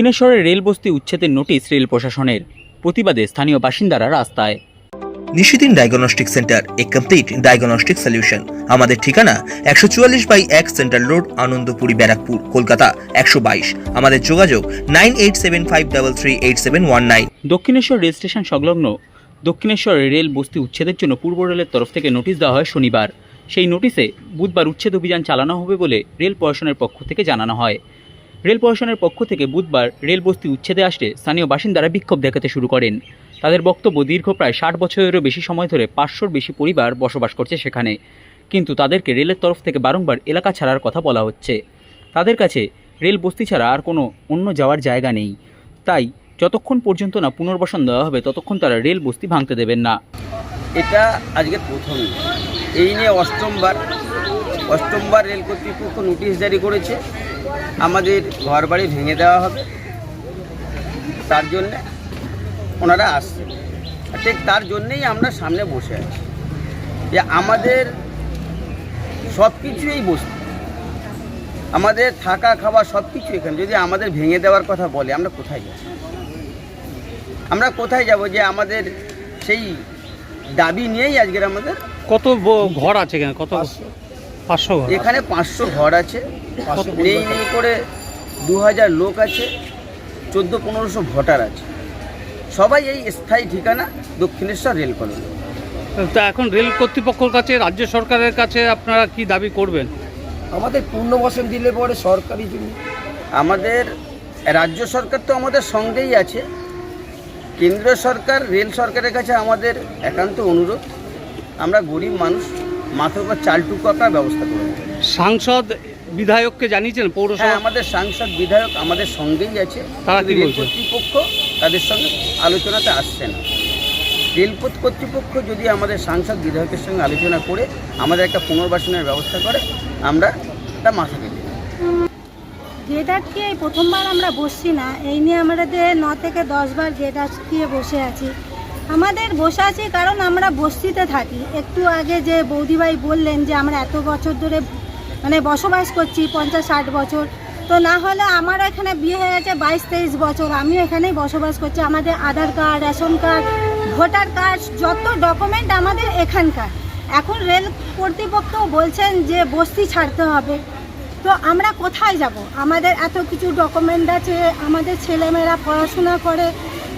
দক্ষিণেশ্বরের রেল বস্তি উচ্ছেদের নোটিশ রেল প্রশাসনের। প্রতিবাদে স্থানীয় বাসিন্দারা রাস্তায়। নিশিদিন ডায়াগনস্টিক সেন্টার এ কমপ্লিট ডায়াগনস্টিক সলিউশন। আমাদের ঠিকানা একশো চুয়াল্লিশ বাই এক সেন্ট্রাল রোড আনন্দপুরি ব্যারাকপুর কলকাতা একশো বাইশ। আমাদের যোগাযোগ nine eight seven five double three eight seven one nine. Dakshineswar rail station সংলগ্ন দক্ষিণেশ্বর রেল বস্তি উচ্ছেদের জন্য পূর্ব রেলের তরফ থেকে নোটিশ দেওয়া হয় শনিবার। সেই নোটিশে বুধবার উচ্ছেদ অভিযান চালানো হবে বলে রেল প্রশাসনের পক্ষ থেকে জানানো হয়। রেল প্রশাসনের পক্ষ থেকে বুধবার রেল বস্তি উচ্ছেদে আসলে স্থানীয় বাসিন্দারা বিক্ষোভ দেখাতে শুরু করেন। তাদের বক্তব্য দীর্ঘ প্রায় ষাট বছরেরও বেশি সময় ধরে পাঁচশোর বেশি পরিবার বসবাস করছে সেখানে। কিন্তু তাদেরকে রেলের তরফ থেকে বারংবার এলাকা ছাড়ার কথা বলা হচ্ছে। তাদের কাছে রেল বস্তি ছাড়া আর কোনো অন্য যাওয়ার জায়গা নেই। তাই যতক্ষণ পর্যন্ত না পুনর্বাসন দেওয়া হবে, ততক্ষণ তারা রেল বস্তি ভাঙতে দেবেন না। এটা আজকে প্রথম। এই নিয়ে অষ্টমবার অষ্টমবার রেল কর্তৃপক্ষ নোটিশ জারি করেছে। আমাদের ঘর বাড়ি ভেঙে দেওয়া হবে। তার জন্যে ওনারা আসছে ঠিক তার জন্যেই আমরা সামনে বসে আছি। যে আমাদের সব কিছুই বস্তু। আমাদের থাকা খাওয়া সব কিছু এখানে। যদি আমাদের ভেঙে দেওয়ার কথা বলে আমরা কোথায় যাব? আমরা কোথায় যাব যে আমাদের সেই দাবি নিয়েই আজকের আমাদের কত ঘর আছে এখানে? কত পাঁচশো ঘর। এখানে পাঁচশো ঘর আছে। নেই নেই করে দু হাজার লোক আছে চোদ্দ পনেরোশো ভোটার আছে। সবাই এই স্থায়ী ঠিকানা দক্ষিণেশ্বর রেল কলোনি। তা এখন রেল কর্তৃপক্ষের কাছে রাজ্য সরকারের কাছে আপনারা কি দাবি করবেন? আমাদের পূর্ণবাসন দিলে পরে সরকারি জমি। আমাদের রাজ্য সরকার তো আমাদের সঙ্গেই আছে। কেন্দ্র সরকার রেল সরকারের কাছে আমাদের একান্ত অনুরোধ। আমরা গরিব মানুষ মাথার উপর চালটুকু আঁকার ব্যবস্থা করে। সাংসদ বিধায়ককে জানিয়েছেন হ্যাঁ পৌরসভা আমাদের সাংসদ বিধায়ক আমাদের সঙ্গেই আছে তারা কি রেল বলছে? কর্তৃপক্ষ তাদের সঙ্গে আলোচনাতে আসছে না রেলপথ কর্তৃপক্ষ যদি আমাদের সাংসদ বিধায়কের সঙ্গে আলোচনা করে আমাদের একটা পুনর্বাসনের ব্যবস্থা করে আমরা তা মাথা পেতে নেব। এই প্রথমবার আমরা বসছি না এই নিয়ে আমাদের ন থেকে দশ বার গেট আটকিয়ে বসে আছি আমাদের বসে আছি কারণ আমরা বস্তিতে থাকি। একটু আগে যে বৌদিভাই বললেন যে আমরা এত বছর ধরে মানে বসবাস করছি, পঞ্চাশ ষাট বছর। তো না হলে আমার এখানে বিয়ে হয়ে গেছে বাইশ তেইশ বছর। আমিও এখানেই বসবাস করছি। আমাদের Aadhaar card, ration card, voter card, যত ডকুমেন্ট আমাদের এখানকার। এখন রেল কর্তৃপক্ষ বলছেন যে বস্তি ছাড়তে হবে। তো আমরা কোথায় যাব? আমাদের এত কিছু ডকুমেন্ট আছে, আমাদের ছেলেমেয়েরা পড়াশোনা করে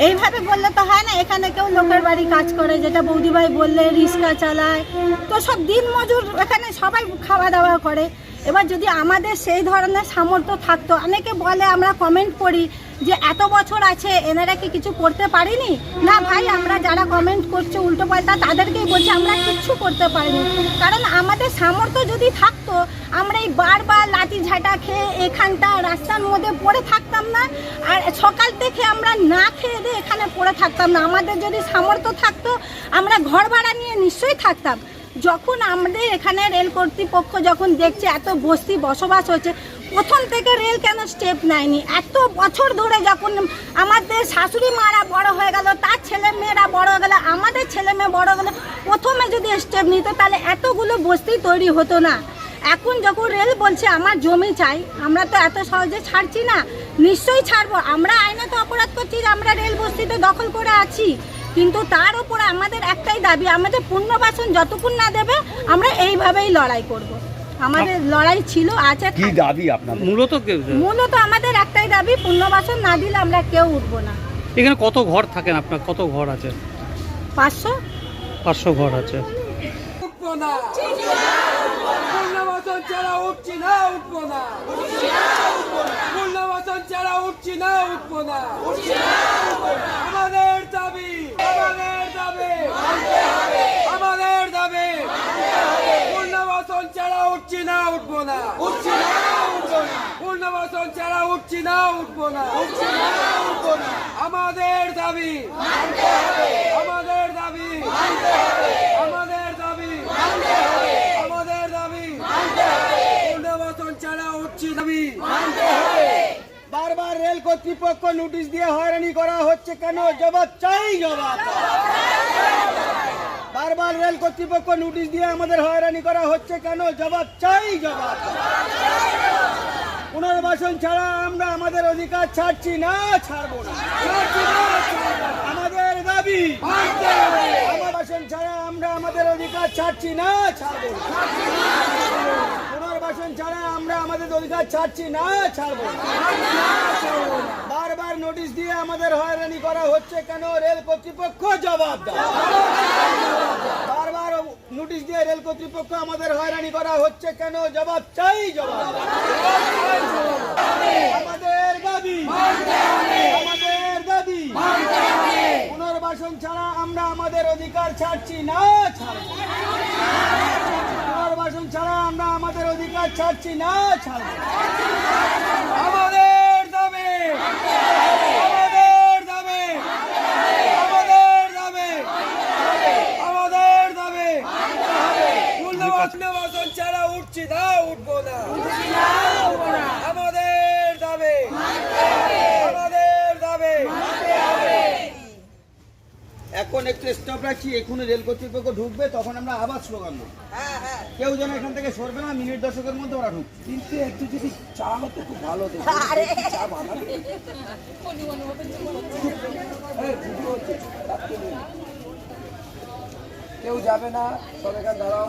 এইভাবে বললে তো হয় না, এখানে কেউ লোকের বাড়ি কাজ করে, যেটা বৌদিভাই বললে রিক্সা চালায়। তো সব দিন মজুর এখানে সবাই খাওয়া দাওয়া করে। এবার যদি আমাদের সেই ধরনের সামর্থ্য থাকতো, অনেকে বলে আমরা কমেন্ট করি যে এত বছর আছে, এনারা কি কিছু করতে পারিনি? না ভাই, আমরা যারা কমেন্ট করছে উল্টো পাল্টা তাদেরকেই বলছি, আমরা কিচ্ছু করতে পারিনি। কারণ আমাদের সামর্থ্য যদি থাকতো, আমরা এই বারবার লাঠি ঝাঁটা খেয়ে এখানটা রাস্তার মধ্যে পড়ে থাকতাম না, আর সকাল থেকে আমরা না খেয়ে দিয়ে এখানে পড়ে থাকতাম না। আমাদের যদি সামর্থ্য থাকতো, আমরা ঘর ভাড়া নিয়ে নিশ্চয়ই থাকতাম। যখন আমাদের এখানে রেল কর্তৃপক্ষ যখন দেখছে এত বস্তি বসবাস হচ্ছে, প্রথম থেকে রেল কেন স্টেপ নেয়নি? এত বছর ধরে যখন আমাদের শাশুড়ি মারা বড় হয়ে গেল, তার ছেলে মেয়েরা বড় হয়ে গেল, আমাদের ছেলে মেয়ে বড় হয়ে গেল, প্রথমে যদি স্টেপ নিত, তাহলে এতগুলো বস্তি তৈরি হতো না। এখন যখন রেল বলছে, আমার জমি চাই, আমরা তো এত সহজে ছাড়ছি না। নিশ্চয়ই ছাড়বো। আমরা আইনে তো অপরাধ করছি আমরা রেল বস্তিতে দখল করে আছি। কিন্তু তার উপরে আমাদের একটাই দাবি আমাদের পুনর্বাসন যতক্ষণ না দেবে আমরা এইভাবেই লড়াই করব। আমাদের লড়াই ছিল আছে কি দাবি আপনাদের? মূলত কে- মূলত আমাদের একটাই দাবি পুনর্বাসন না দিলে আমরা কেউ উঠবো না। এখানে কত ঘর থাকেন আপনার? কত ঘর আছে? পাঁচশো? পাঁচশো ঘর আছে। উঠবো না। পূর্ণবাসন ছাড়া উঠছি না উঠবো না পূর্ণবাসন ছাড়া উঠছি না উঠবো না আমাদের দাবি আমাদের দাবি আমাদের দাবি পূর্ণবাসন ছাড়া উঠছি না উঠবো না। পূর্ণবাসন ছাড়া উঠছি না উঠবো না। আমাদের দাবি আমাদের দাবি আমাদের দাবি আমাদের দাবি পুনর্বাসন ছাড়া উঠছি দাবি বারবার রেল কর্তৃপক্ষ নোটিশ দিয়ে হয়রানি করা হচ্ছে কেন? জবাব চাই জবাব রেল কর্তৃপক্ষ নোটিশ দিয়ে আমাদের হয়রানি করা হচ্ছে কেন? জবাব চাই, জবাব। পুনর্বাসন ছাড়া আমরা আমাদের অধিকার ছাড়ছি না, ছাড়বো আমাদের দাবি, পুনর্বাসন ছাড়া আমরা আমাদের অধিকার ছাড়ছি না, ছাড়বো পুনর্বাসন ছাড়া আমরা আমাদের অধিকার ছাড়ছি না, ছাড়বো বারবার নোটিশ দিয়ে আমাদের হয়রানি করা হচ্ছে কেন? রেল কর্তৃপক্ষ জবাব বারবার নোটিশ দিয়ে রেল কর্তৃপক্ষ আমাদের হয়রানি করা হচ্ছে কেন? জবাব চাই, জবাব আমাদের দাবি। পুনর্বাসন ছাড়া আমরা আমাদের অধিকার ছাড়ছি না পুনর্বাসন ছাড়া আমরা আমাদের অধিকার ছাড়ছি না, ছাড়বো না। আমাদের দাবি আমাদের দাবি আমাদের দাবি আমাদের দাবি পুনর্বাসন ছাড়া উঠছি না উঠবো না। আমাদের দাবি। আমাদের দাবি। এখন একটু স্টপ রাখছি এখনই রেল কর্তৃপক্ষ ঢুকবে তখন আমরা আবার স্লোগান দেবো। কেউ যেন এখান থেকে সরবে না মিনিট দশকের মধ্যে ওরা ঢুকবে। কিন্তু একটু যদি চা হতো খুব ভালো হতো। চা বানাবে। কেউ যাবে না সব এখানে দাঁড়াও।